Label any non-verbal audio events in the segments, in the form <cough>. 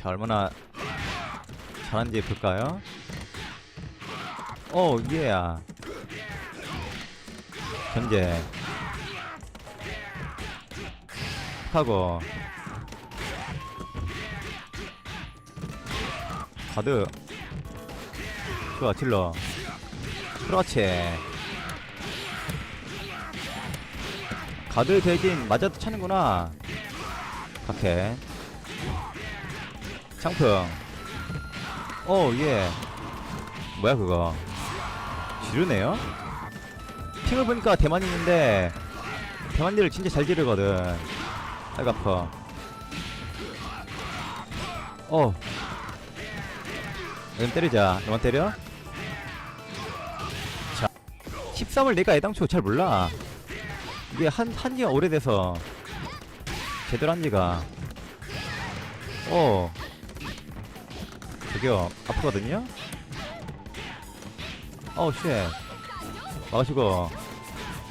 자 얼마나 잘한지 볼까요? 오 예야 견제. 하고. 가드. 좋아 딜러. 그렇지. 가드 대진 맞아도 차는구나. 각해 창풍 오예. 뭐야 그거? 지르네요? 핑을 보니까 대만인인데 대만인을 진짜 잘 지르거든. 아이고 아파 어좀 때리자. 너만 때려? 자 13을 내가 애당초 잘 몰라. 이게 한 한지가 오래돼서 제대로 한지가. 어 저기요 아프거든요 어우 쉣 막으시고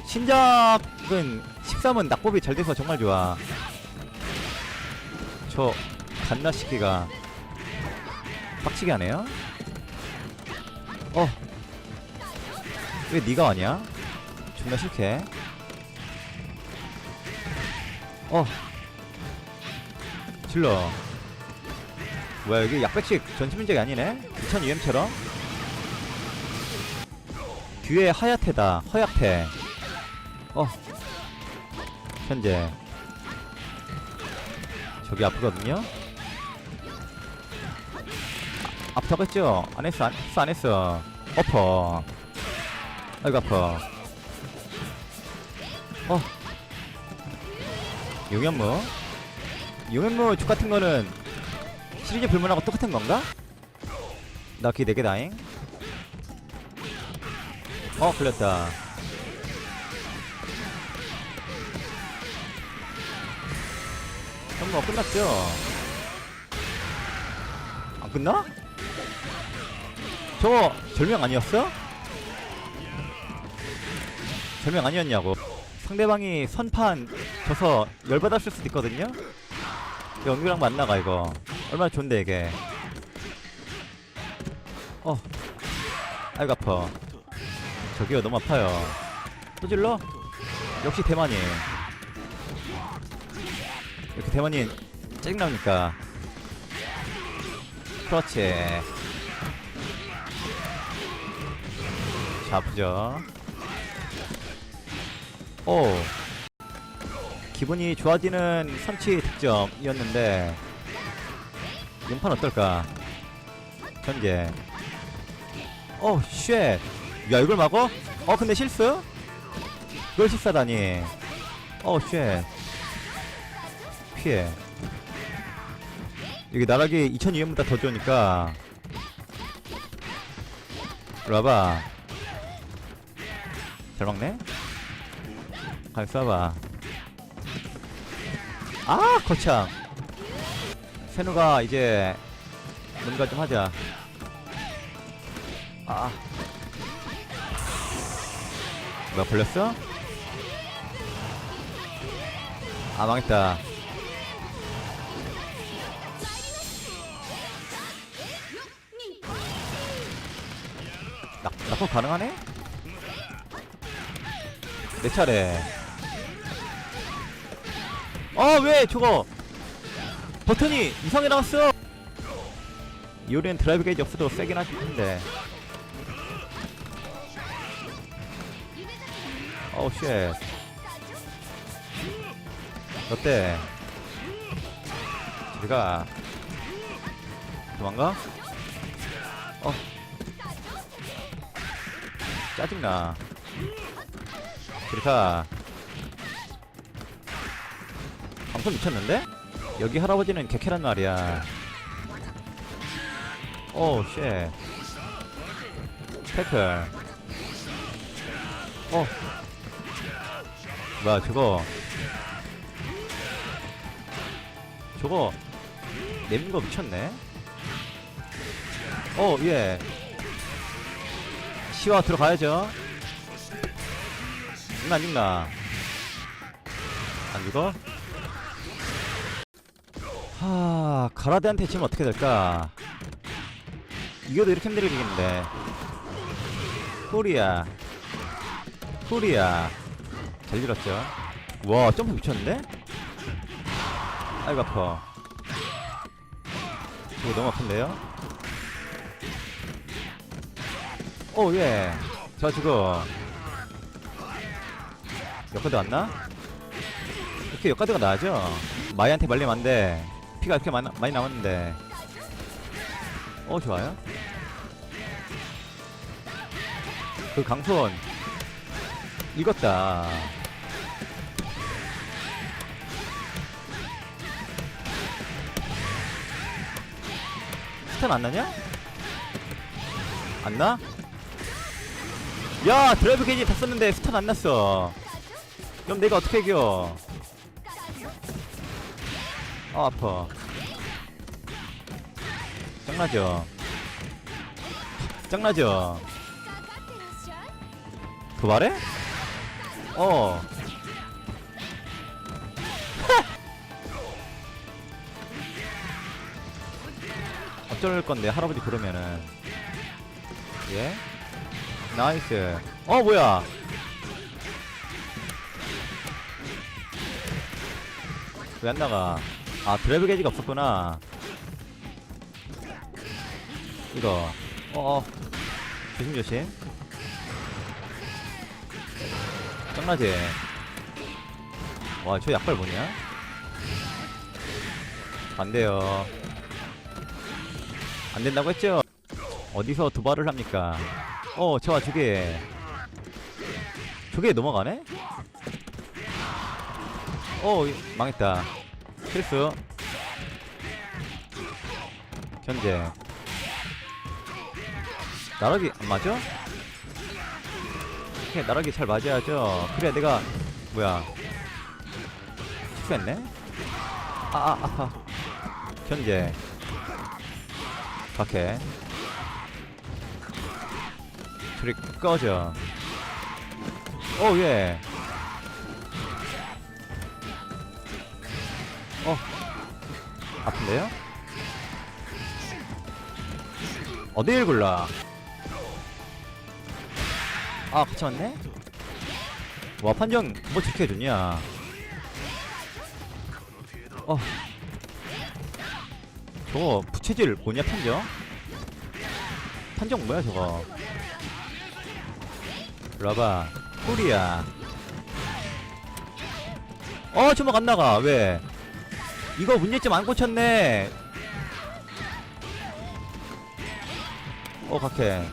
신작은 13은 낙법이 잘 돼서 정말 좋아 저 갓나 시키가 빡치게 하네요 어. 왜 니가 왔냐? 존나 싫게. 어. 질러. 뭐야, 여기 약백식 전시 문제이 아니네? 2002M처럼? 뒤에 하얗테다. 허약태. 어. 현재. 저기 아프거든요? 아프다고 했죠? 안 했어, 안 했어, 안 했어. 엎어. 아이고, 아파. 어. 용현무? 용현무 족 같은 거는 시리즈 불문하고 똑같은 건가? 나기 4개 다잉. 어, 걸렸다. 현무 끝났죠? 안 끝나? 저거 절명 아니었어? 절명 아니었냐고 상대방이 선판 져서 열받았을 수도 있거든요? 은규랑 만나가 이거 얼마나 좋은데 이게? 어. 아이고 아파. 저기요 너무 아파요. 또 질러? 역시 대만인 이렇게 대만인 짜증나니까. 그렇지. 자, 아프죠? 오. 기분이 좋아지는 선취 득점이었는데, 연판 어떨까? 현재. 오, 쉣. 야, 이걸 막어? 어, 근데 실수? 이걸 실수하다니. 오, 쉣. 피해. 여기 나락이 2200보다 더 좋으니까. 이리 와봐. 잘 막네? 가 쏴봐. 아, 거창. 세누가 이제 뭔가 좀 하자. 아. 뭐야, 걸렸어? 아, 망했다. 낙, 낙법 가능하네? 내 차례. 아, 왜 저거 버튼이 이상하게 나왔어? 이오리는 드라이브 게이지 없어도 세긴 하실 텐데. 어우, 쉣. 어때? 저리가. 도망가? 어. 짜증나. 그렇다. 방송 미쳤는데? 여기 할아버지는 개캐란 말이야. 오, 쉣. 태클. 어. 뭐야, 저거. 저거. 내민 거 미쳤네? 어, 예. 시와 들어가야죠. 죽나 안 죽나 안 죽어? 하 가라데한테 지면 어떻게 될까? 이겨도 이렇게 힘들게 이기는데. 코리아. 코리아. 잘 밀었죠? 와 점프 미쳤는데? 아이고 아파. 이거 너무 아픈데요? 오예. 자 죽어 역카드 왔나? 이렇게 역카드가 나죠? 마이한테 말리면 안돼 피가 이렇게 많이, 많이 남았는데. 어 좋아요. 그 강손 읽었다. 스탄 안 나냐? 안 나? 야 드라이브 게이지 다 썼는데 스탄 안 났어. 그럼 내가 어떻게 이겨 아 아파. 짱나죠? 짱나죠? 도발해? 어. <laughs> 어쩔 건데 할아버지 그러면은. 예? 나이스. 어 뭐야? 왜 안 나가 아 드라이브 게이지가 없었구나. 이거. 어어. 조심조심. 짱나지? 와저 약발 뭐냐? 안돼요. 안된다고 했죠? 어디서 도발을 합니까? 어 저와 저게. 저게 넘어가네? 어 이- 망했다 실수. 견제. 나락이 안 맞아? 오케이 나락이 잘 맞아야죠. 그래야 내가 뭐야. 실수했네? 아아 아파 견제. 박해. 소리 꺼져. 오예 어. 아픈데요? 어디를 골라 아 같이 왔네? 와 판정 뭐 해줬냐? 어. 저거 부채질 뭐냐 판정? 판정 뭐야 저거? 와봐 꿀이야. 어 주먹 안 나가. 왜 이거 문제점 안 고쳤네. 어 각해.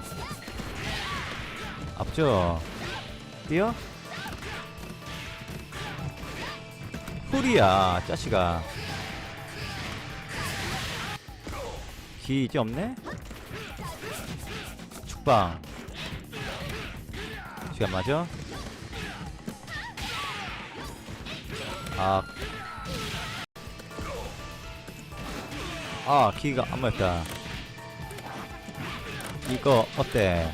앞죠? 뛰어? 꿀이야 짜식아. 기 이제 없네? 축방. 시간 맞아? 아. 아, 기가 안 맞다. 이거 어때?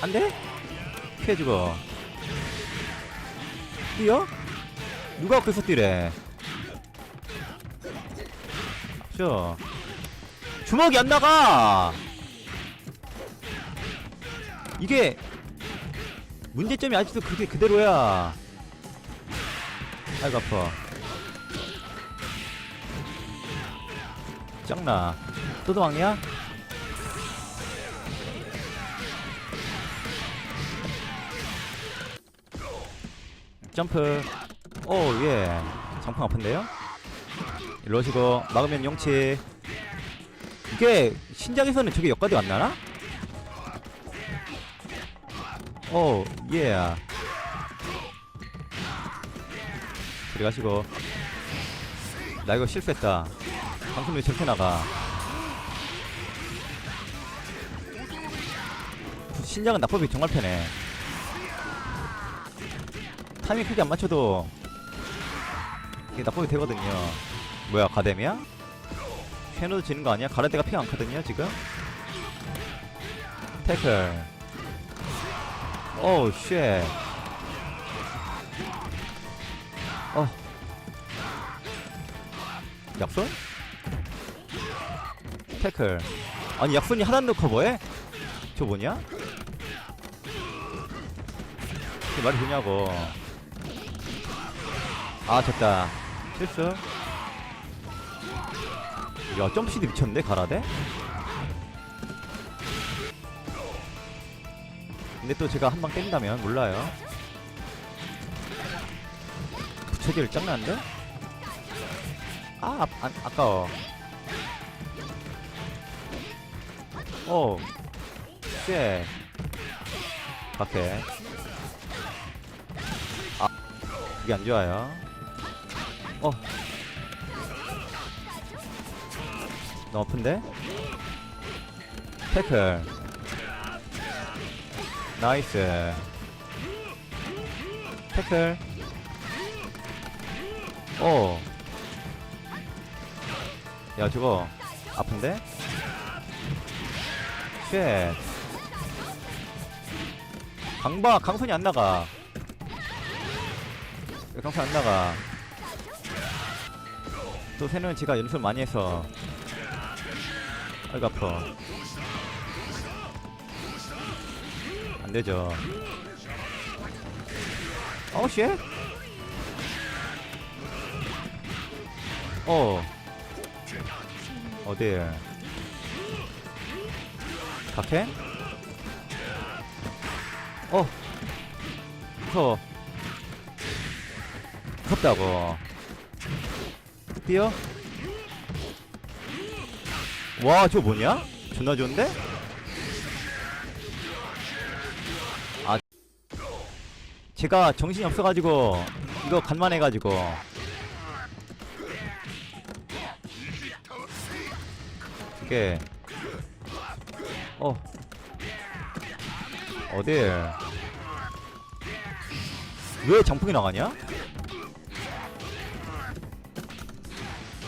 안 돼? 피해주고. 뛰어? 누가 거기서 뛰래? 저. 주먹이 안 나가! 이게 문제점이 아직도 그게 그대로야. 아이고 아파. 짱나. 또 도망이야? 점프. 오 예. 장풍 아픈데요? 오시고 막으면 용치. 이게 신작에서는 저게 역가도 안 나나? 오, 예. 들어가시고. 나 이거 실수했다. 방송 왜 저렇게 나가? 신작은 낙법이 정말 편해. 타이밍 크게 안 맞춰도 이게 낙법이 되거든요. 뭐야, 가뎀이야? 쉐노도 지는 거 아니야? 가라데가 피가 많거든요, 지금? 태클. 오우 쉣. 어. 약손? 태클 아니 약손이 하나도 커버해? 저 뭐냐? 그 말이 되냐고 아 됐다 실수 야 점프시드 미쳤는데 가라데? 근데 또 제가 한 방 땡다면 몰라요 부채질 짱나는데? 아, 아 안, 아까워 오쎄 밖에. 아 이게 안 좋아요. 어. 너무 아픈데? 태클. 나이스. 태클. 오. 야, 저거, 아픈데? 쉣. 강바, 강선이 안 나가. 왜 강선 안 나가? 또 새는 제가 연습 많이 해서. 아이고, 아파. 안 되죠. 어우, 쉣. 어. 어딜? 각해? 어. 무서워. 무섭다고. 뛰어? 와, 저거 뭐냐? 존나 좋은데? 아. 제가 정신이 없어가지고, 이거 간만해가지고. 이게 어. 어딜 왜 장풍이 나가냐?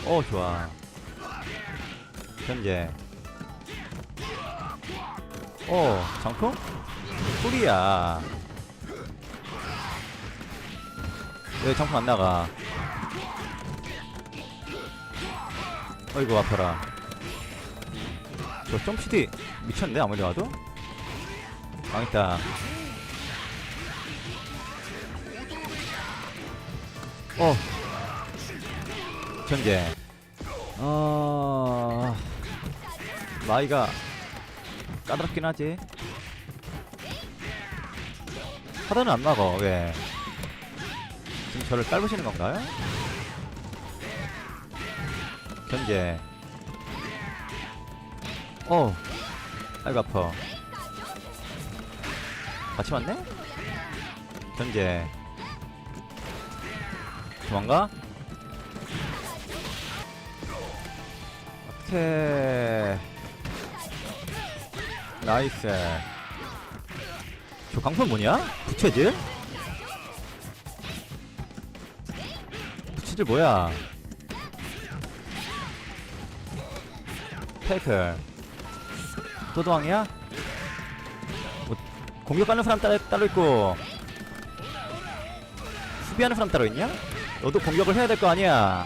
어 좋아. 현재. 어 장풍? 꿀이야. 왜 장풍 안 나가? 어이구 아파라 저 점프시디 미쳤는데 아무리 봐도. 망했다. 어. 전제 어. 마이가 까다롭긴 하지. 하단은 안 막어 왜? 지금 저를 깔보시는 건가요? 전제 어 아이고 아파 같이 왔네? 현재 도망가? 오케이 나이스 저 강선 뭐냐? 부채질? 부채질 뭐야? 테이클 도도왕이야? 뭐 공격하는 사람 따로, 따로 있고 수비하는 사람 따로 있냐? 너도 공격을 해야 될 거 아니야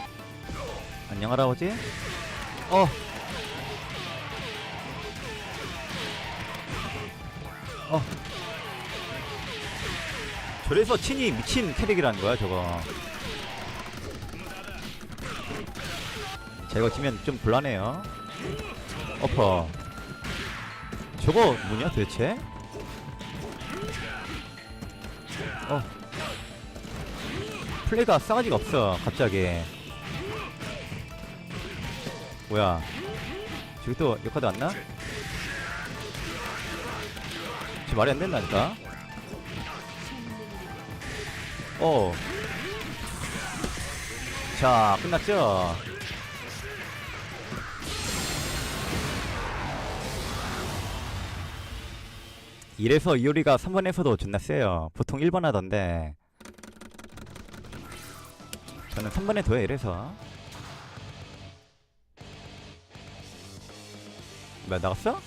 안녕 할아버지 어 어. 저래서 친이 미친 캐릭이라는 거야 저거 자 이거 지면 좀 곤란해요 어퍼 저거 뭐냐 도대체? 어 플레이가 싸가지가 없어 갑자기 뭐야 저기 또 역카드 왔나? 저 말이 안 된다니까 어. 자, 끝났죠? 이래서 이효리가 3번에서도 존나 세요. 보통 1번 하던데. 저는 3번에 둬요, 이래서. 뭐야, 나갔어?